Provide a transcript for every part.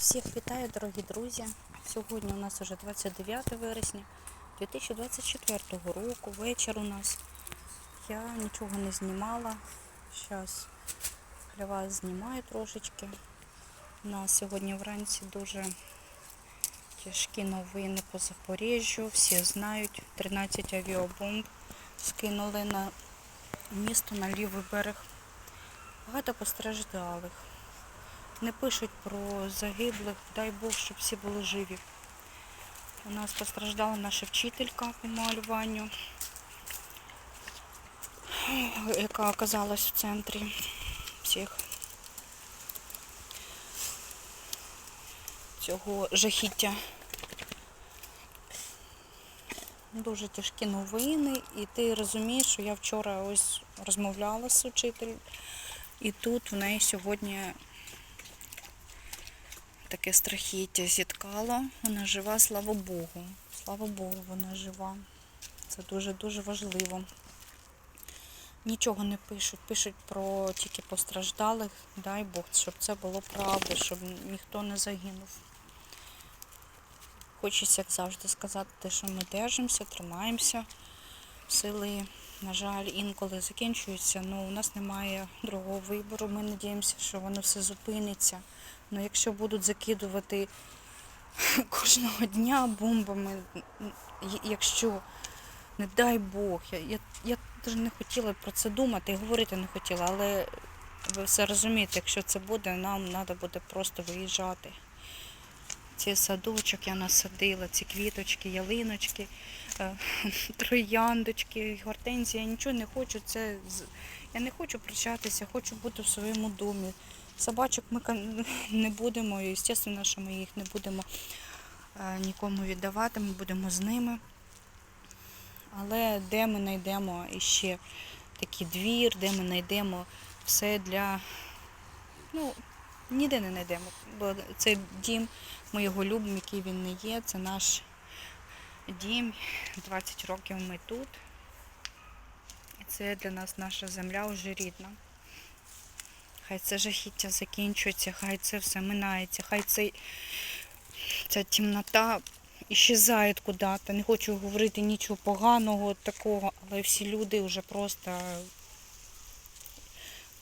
Всіх вітаю, дорогі друзі. Сьогодні у нас вже 29 вересня 2024 року. Вечір у нас. Я нічого не знімала. Зараз для вас знімаю трошечки. У нас сьогодні вранці дуже тяжкі новини по Запоріжжю. Всі знають, 13 авіабомб скинули на місто на лівий берег. Багато постраждалих. Не пишуть про загиблих, дай Бог, щоб всі були живі. У нас постраждала наша вчителька по малюванню, яка оказалась в центрі всіх цього жахіття. Дуже тяжкі новини, і ти розумієш, що я вчора ось розмовляла з учителем, і тут в неї сьогодні таке страхіття зіткало. Вона жива, слава Богу. Слава Богу, вона жива. Це дуже-дуже важливо. Нічого не пишуть, пишуть про тільки постраждалих. Дай Бог, щоб це було правда, щоб ніхто не загинув. Хочеться, як завжди, сказати, що ми держимося, тримаємося. Сили, на жаль, інколи закінчуються, але у нас немає другого вибору. Ми надіємося, що воно все зупиниться. Ну, якщо будуть закидувати кожного дня бомбами, якщо, не дай Бог, я, я, я теж не хотіла про це думати і говорити не хотіла, але ви все розумієте, якщо це буде, нам треба буде просто виїжджати. Ці садочок я насадила, ці квіточки, ялиночки, е, трояндочки, гортензії. Я нічого не хочу. Це я не хочу прощатися, хочу бути в своєму домі. Собачок ми не будемо, і звісно, що ми їх не будемо е, нікому віддавати, ми будемо з ними. Але де ми знайдемо іще такий двір, де ми знайдемо все для. Ну, ніде не знайдемо. Бо це дім, ми його любимо, який він не є. Це наш дім. 20 років ми тут. І це для нас наша земля вже рідна. Хай це жахіття закінчується, хай це все минається, хай цей, ця темнота іщезає куди-то. Не хочу говорити нічого поганого такого, але всі люди вже просто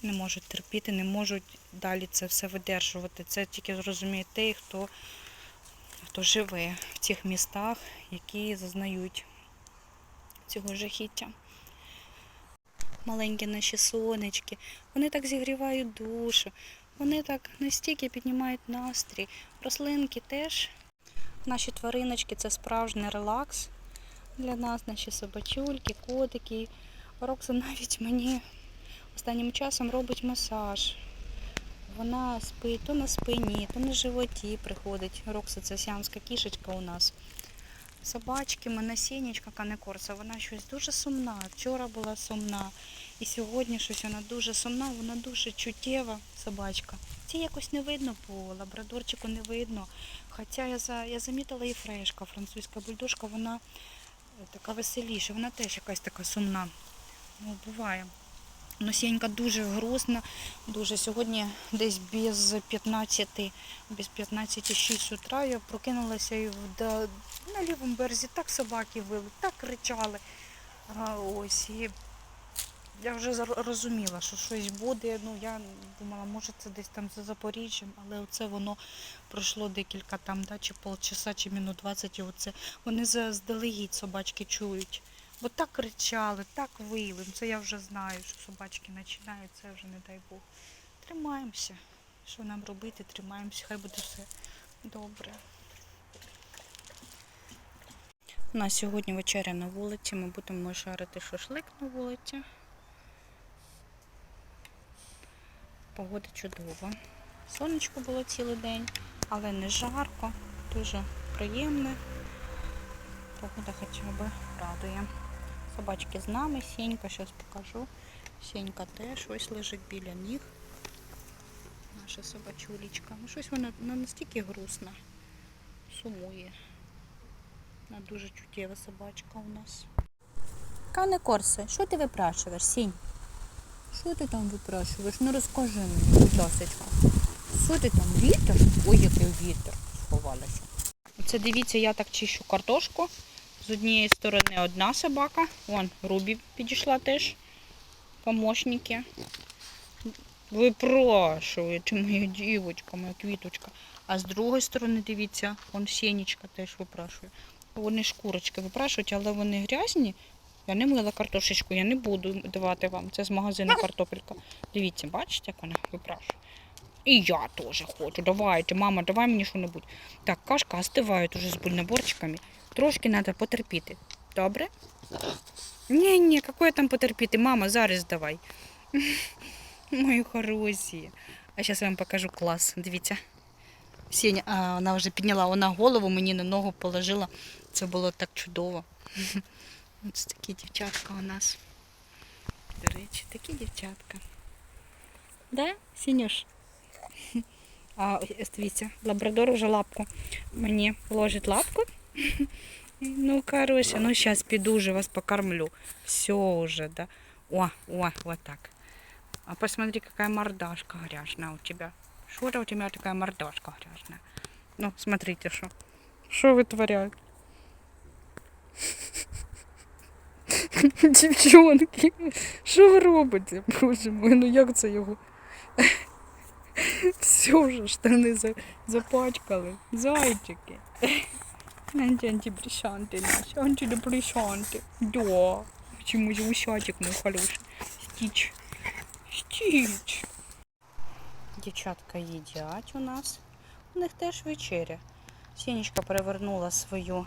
не можуть терпіти, не можуть далі це все видержувати. Це тільки зрозуміє той, хто, хто живе в цих містах, які зазнають цього жахіття. Маленькі наші сонечки, вони так зігрівають душу, вони так настільки піднімають настрій. Рослинки теж. Наші твариночки це справжній релакс для нас, наші собачульки, котики. Рокса навіть мені останнім часом робить масаж. Вона спить то на спині, то на животі приходить. Рокса це сіамська кішечка у нас. Собачки, мене сінечка канекорса, вона щось дуже сумна. Вчора була сумна. І сьогодні щось вона дуже сумна, вона дуже чуттєва собачка. Ці якось не видно по лабрадорчику не видно. Хоча я за я замітила і фрешка, французька бульдожка, вона е, така веселіша, вона теж якась така сумна. Ну, буває. Ну, Сінька дуже грустна, дуже сьогодні десь без 15, без 15-6 утра я прокинулася і да- на лівому березі так собаки вили, так кричали. А, ось, і я вже зар- розуміла, що щось буде. Ну, я думала, може це десь там за Запоріжжям, але оце воно пройшло декілька там, да, чи полчаса, чи минут 20, і оце вони заздалегідь собачки чують. Бо так кричали, так вили. Ну, Це я вже знаю, що собачки починають, це вже не дай Бог. Тримаємося. Що нам робити? Тримаємося, хай буде все добре. У нас сьогодні вечеря на вулиці. Ми будемо жарити шашлик на вулиці. Погода чудова. Сонечко було цілий день, але не жарко, дуже приємне. Погода хоча б радує. Собачки з нами, Сінька, зараз покажу. Сінька теж ось лежить біля ніг. Наша собачулечка. Ну щось вона, вона настільки грустна. Сумує. Вона дуже чуттєва собачка у нас. Кане Корсе, що ти випрашуєш, Сінь? Що ти там випрашуєш? Ну розкажи мені, будь ласка. Що ти там, вітер? Ой, який вітер. Це дивіться, я так чищу картошку. З однієї сторони одна собака. Вон, Рубі підійшла теж. Помощники. Випрошуєте, моя дівочка, моя квіточка. А з другої сторони, дивіться, вон Сенечка теж випрашує. Вони шкурочки випрашують, але вони грязні. Я не мила картошечку, я не буду давати вам. Це з магазину картопелька. Дивіться, бачите, як вона випрашує. І я теж хочу. Давайте, мама, давай мені що-небудь. Так, кашка остиває уже з бульноборчиками. Трошки треба потерпіти. Добре? Ні, ні, какое там потерпіти? Мама, зараз давай. Мої хороші. А зараз я вам покажу клас. Дивіться. Сеня, а, вона вже підняла вона голову, мені на ногу положила. Це було так чудово. Ось такі дівчатка у нас. До речі, такі дівчатка. Да, Сінюш? А дивіться, лабрадор вже лапку мені ложить лапку. Ну, короче, ну сейчас піду уже вас покормлю. Все уже, да. О, о, вот так. А посмотри, какая мордашка грязная у тебя. Что это у тебя такая мордашка грязная? Ну, смотрите, что. Что вытворяют? Дівчонки, що ви робите? Боже мой, ну як це його? Все вже штани запачкали. Зайчики. Антидепрессанты наши, антидепрессанты. Да. Почему же усятик мой хороший? Стич. Стич. Дівчатка їдять у нас. У них теж вечеря. Сінечка перевернула свою,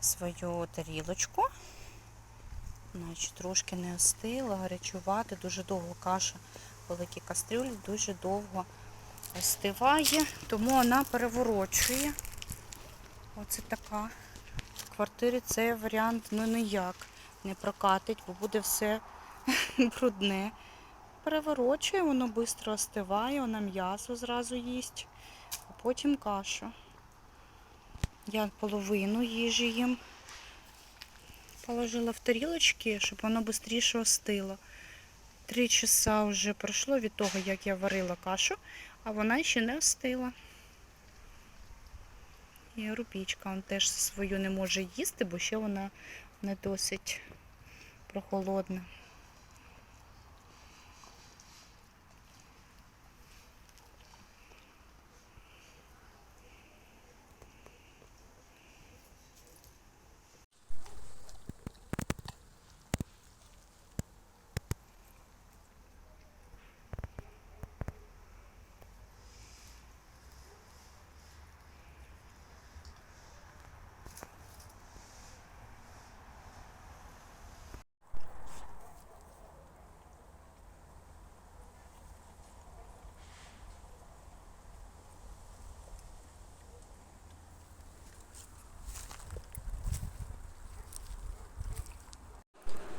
свою тарілочку. Значить, трошки не остила, гарячувати, дуже довго каша, великі кастрюлі, дуже довго остиває, тому вона переворочує. Оце така. В квартирі цей варіант ну ніяк не прокатить, бо буде все брудне. Переворочує, воно швидко остиває, вона м'ясо зразу їсть, а потім кашу. Я половину їжі їм положила в тарілочки, щоб воно швидше остило. Три часа вже пройшло від того, як я варила кашу, а вона ще не остила. І рупічка он теж свою не може їсти, бо ще вона не досить прохолодна.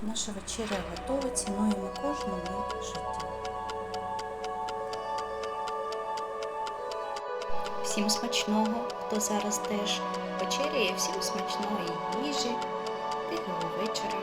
Наша вечеря готова, цінуємо кожну мить життя. Всім смачного, хто зараз теж вечеряє, всім смачної їжі, тихого вечора,